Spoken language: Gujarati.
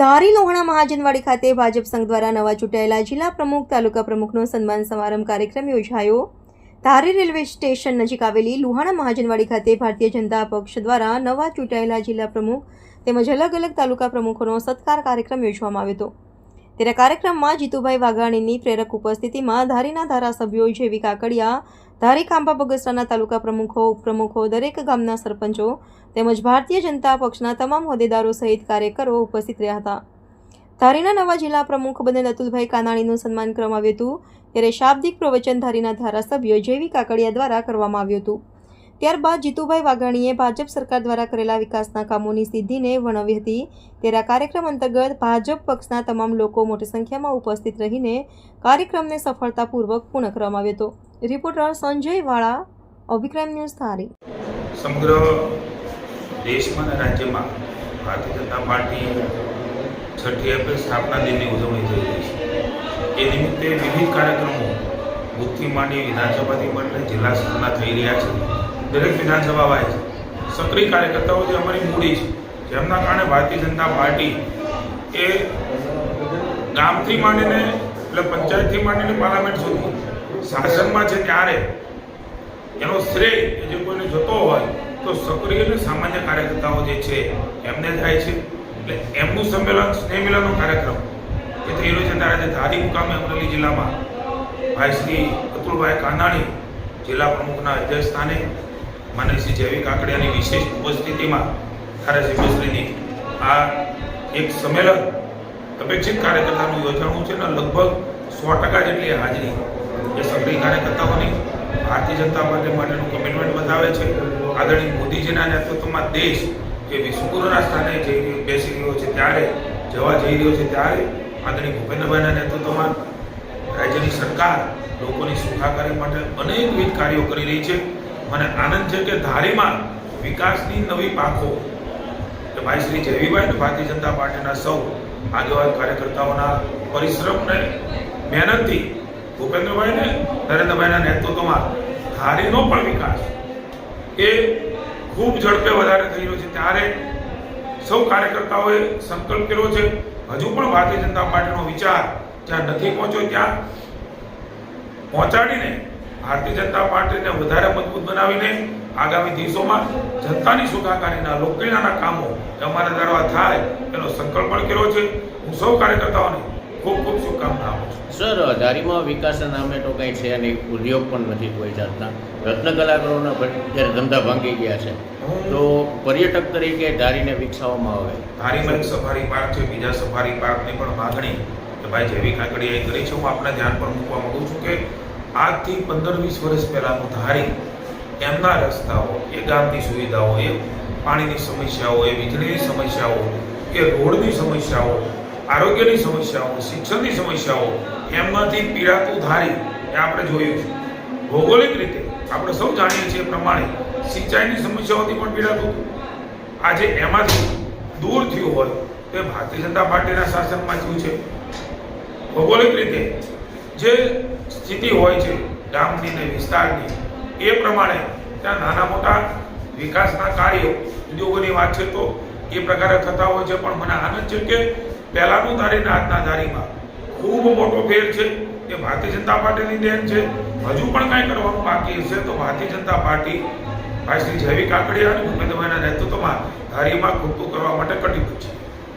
ધારી લોહણા મહાજનવાડી ખાતે ભાજપ સંઘ દ્વારા નવા ચૂંટાયેલા જિલ્લા પ્રમુખ, તાલુકા પ્રમુખનો સન્માન સમારંભ કાર્યક્રમ યોજાયો. ધારી રેલવે સ્ટેશન નજીક આવેલી લુહાણા મહાજનવાડી ખાતે ભારતીય જનતા પક્ષ દ્વારા નવા ચૂંટાયેલા જિલ્લા પ્રમુખ તેમજ અલગ અલગ તાલુકા પ્રમુખોનો સત્કાર કાર્યક્રમ યોજવામાં આવ્યો હતો. ત્યારે કાર્યક્રમમાં જીતુભાઈ વાઘાણીની પ્રેરક ઉપસ્થિતિમાં ધારીના ધારાસભ્યો જેવી કાકડિયા ધારી ખાંભા બગસરાના તાલુકા પ્રમુખો, ઉપપ્રમુખો, દરેક ગામના સરપંચો તેમજ ભારતીય જનતા પક્ષના તમામ હોદ્દેદારો સહિત કાર્યકરો ઉપસ્થિત રહ્યા હતા. ધારીના નવા જિલ્લા પ્રમુખ બનેલ અતુલભાઈ કાનાણીનું સન્માન કરવામાં આવ્યું હતું. ત્યારે શાબ્દિક પ્રવચન ધારીના ધારાસભ્ય જેવી કાકડિયા દ્વારા કરવામાં આવ્યું હતું. ત્યારબાદ જીતુભાઈ વાઘાણીએ ભાજપ સરકાર દ્વારા કરેલા વિકાસના કામોની સિદ્ધિને વર્ણવી હતી. ત્યારે આ કાર્યક્રમ અંતર્ગત ભાજપ પક્ષના તમામ લોકો મોટી સંખ્યામાં ઉપસ્થિત રહીને કાર્યક્રમને સફળતાપૂર્વક પૂર્ણ કરવામાં આવ્યો હતો. રિપોર્ટર સંજય વાળા અભિક્રમ ન્યૂઝ ધારી. સમગ્ર દેશમાં અને રાજ્યમાં ભારતીય જનતા પાર્ટી છઠ્ઠી એપ્રિલ સ્થાપના દિનની ઉજવણી થઈ રહી છે. એ નિમિત્તે વિવિધ કાર્યક્રમો બુથથી માંડી વિધાનસભાથી માંડીને જિલ્લા સ્તરના થઈ રહ્યા છે. દરેક વિધાનસભા વાઇઝ સક્રિય કાર્યકર્તાઓ જે અમારી મૂડી છે, જેમના કારણે ભારતીય જનતા પાર્ટી એ ગામથી માંડીને એટલે પંચાયતથી માંડીને પાર્લામેન્ટ સુધી. શાસનમાં છે ત્યારે એનો શ્રેય કે જે કોઈને જતો હોય, તો સક્રિય અને સામાન્ય કાર્યકર્તાઓ જે છે, એમને થાય છે. એટલે એમનું સંમેલન સ્નેહ મિલનનો કાર્યક્રમ થઈ રહ્યો છે ત્યારે ધારી મુકામે અમરેલી જિલ્લામાં, ભાઈ શ્રી અતુલભાઈ કાનાણી, જિલ્લા પ્રમુખના અધ્યક્ષસ્થાને સ્થાને માન્ય શ્રી જૈવિક કાકડિયાની વિશેષ ઉપસ્થિતિમાં ધારાસભ્યશ્રીની આ એક સંમેલન અપેક્ષિત કાર્યકર્તાનું યોજાણું છે અને લગભગ સો ટકા જેટલી હાજરી એ સક્રિય કાર્યકર્તાઓની ભારતીય જનતા પાર્ટી માટેનું કમિટમેન્ટ બતાવે છે. આદરણીય મોદીજીના નેતૃત્વમાં દેશ જે વિશ્વગુરુના સ્થાને જઈ બેસી રહ્યો છે ત્યારે, જવા જઈ રહ્યો છે ત્યારે આદરણીય ભૂપેન્દ્રભાઈના નેતૃત્વમાં રાજ્યની સરકાર લોકોની સુખાકારી માટે અનેકવિધ કાર્યો કરી રહી છે. મને આનંદ છે કે ધારીમાં વિકાસની નવી પાંખો ભાઈ શ્રી જયવીભાઈ અને ભારતીય જનતા પાર્ટીના સૌ આગેવાન કાર્યકર્તાઓના પરિશ્રમને, મહેનતથી ભૂપેન્દ્રભાઈને, નરેન્દ્રભાઈના નેતૃત્વમાં ધારીનો પણ વિકાસ એ ખૂબ ઝડપે વધારે થઈ રહ્યો છે. ત્યારે સૌ કાર્યકર્તાઓએ સંકલ્પ કર્યો છે, હજુ પણ ભારતીય જનતા પાર્ટીનો વિચાર જ્યાં નથી પહોંચ્યો, ત્યાં પહોંચાડીને ભારતીય જનતા પાર્ટીને વધારે મજબૂત બનાવીને આગામી દિવસોમાં જનતાની સુખાકારીના લોકકલ્યાણના કામો અમારા દ્વારા થાય એનો સંકલ્પ પણ કર્યો છે. હું સૌ કાર્યકર્તાઓને ખૂબ ખૂબ શુભકામના આપું છું. સર ધારીમાં વિકાસના નામે તો કંઈ છે અને ઉદ્યોગ પણ નથી કોઈ જાતના. રત્ન કલાકારોના જ્યારે ધંધા ભાંગી ગયા છે તો પર્યટક તરીકે ધારીને વિકસાવવામાં આવે. ધારીમાં એક સફારી પાર્ક છે બીજા સફારી પાર્કની પણ માગણી કે ભાઈ જેવી એ કરી છે હું આપણા ધ્યાન પર મૂકવા માંગુ છું કે આજથી પંદર વીસ વર્ષ પહેલાંનું ધારી એમના રસ્તાઓ, એ ગામની સુવિધાઓ, એ પાણીની સમસ્યાઓ, એ વીજળીની સમસ્યાઓ કે રોડની સમસ્યાઓ, આરોગ્યની સમસ્યાઓ, શિક્ષણની સમસ્યાઓ એમાંથી પીડાતું ધારી, એ આપણે જોયું છે. ભૌગોલિક રીતે આપણે સૌ જાણીએ છીએ એ પ્રમાણે સિંચાઈની સમસ્યાઓથી પણ પીડાતું આજે એમાંથી દૂર થયું હોય તે ભારતીય જનતા પાર્ટીના શાસનમાં થયું છે. ભૌગોલિક રીતે જે સ્થિતિ હોય છે ગામની ને વિસ્તારની એ પ્રમાણે ત્યાં નાના મોટા વિકાસના કાર્યો, ઉદ્યોગોની વાત છે તો, એ પ્રકારે થતા હોય છે. પણ મને આનંદ છે કે પહેલાંનું ધારી ને આજના ધારીમાં ખૂબ મોટો ફેર છે. એ ભારતીય જનતા પાર્ટીની દેન છે. હજુ પણ કાંઈ કરવાનું બાકી હશે તો ભારતીય જનતા પાર્ટી ભાઈ શ્રી જૈવિક કાકડિયા અને ભૂપેન્દ્રભાઈના નેતૃત્વમાં ધારીમાં ખૂટતું કરવા માટે કટિબદ્ધ છે.